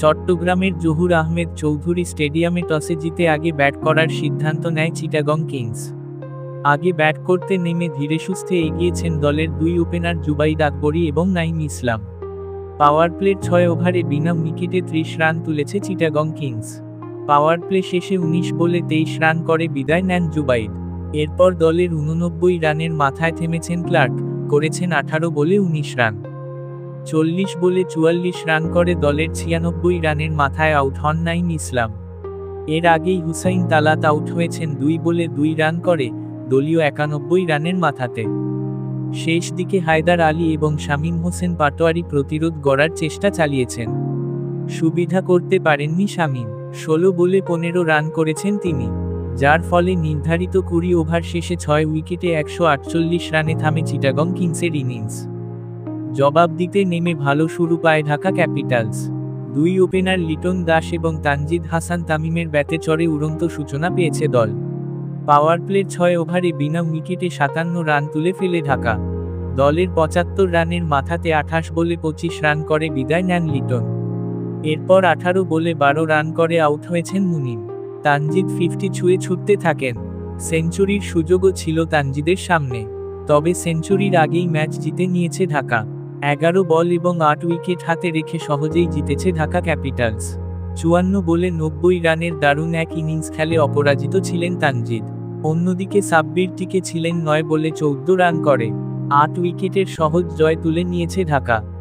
চট্টগ্রামের জহুর আহমেদ চৌধুরী স্টেডিয়ামে টসে জিতে আগে ব্যাট করার সিদ্ধান্ত নেয় চিটাগং কিংস। আগে ব্যাট করতে নেমে ধীরে সুস্থে এগিয়েছেন দলের দুই ওপেনার জুবাইদ আকবরী এবং নাইম ইসলাম। পাওয়ার প্লের ছয় ওভারে বিনা উইকেটে ত্রিশ রান তুলেছে চিটাগং কিংস। পাওয়ার প্লে শেষে উনিশ বলে তেইশ রান করে বিদায় নেন জুবাইদ। এরপর দলের উননব্বই রানের মাথায় থেমেছেন ক্লার্ক, করেছেন আঠারো বলে উনিশ রান। চল্লিশ বলে চুয়াল্লিশ রান করে দলের ছিয়ানব্বই রানের মাথায় আউট হন নাইম ইসলাম। এর আগেই হুসাইন তালাত আউট হয়েছেন দুই বলে দুই রান করে দলীয় একানব্বই রানের মাথাতে। শেষ দিকে হায়দার আলী এবং শামীম হোসেন পাটোয়ারি প্রতিরোধ গড়ার চেষ্টা চালিয়েছেন। সুবিধা করতে পারেননি শামীম, ষোলো বলে পনেরো রান করেছেন তিনি, যার ফলে নির্ধারিত কুড়ি ওভার শেষে ছয় উইকেটে একশো আটচল্লিশ রানে থামে চিটাগং কিংসের ইনিংস। জবাব দিতে নেমে ভালো শুরু পায় ঢাকা ক্যাপিটালস। দুই ওপেনার লিটন দাস এবং তানজিদ হাসান তামিমের ব্যাটে চড়ে উড়ন্ত সূচনা পেয়েছে দল। পাওয়ার প্লের ছয় ওভারে বিনা উইকেটে সাতান্ন রান তুলে ফেলে ঢাকা। দলের পঁচাত্তর রানের মাথাতে আঠাশ বলে পঁচিশ রান করে বিদায় নেন লিটন। এরপর আঠারো বলে বারো রান করে আউট হয়েছেন মুনিম। তানজিদ ফিফটি ছুঁয়ে ছুটতে থাকেন। সেঞ্চুরির সুযোগও ছিল তানজিদের সামনে। তবে সেঞ্চুরির আগেই ম্যাচ জিতে নিয়েছে ঢাকা। এগারো বল এবং আট উইকেট হাতে রেখে সহজেই জিতেছে ঢাকা ক্যাপিটালস। চুয়ান্ন বলে নব্বই রানের দারুণ এক ইনিংস খেলে অপরাজিত ছিলেন তানজিদ। অন্যদিকে সাব্বির টিকে ছিলেন নয় বলে চৌদ্দ রান করে। আট উইকেটের সহজ জয় তুলে নিয়েছে ঢাকা।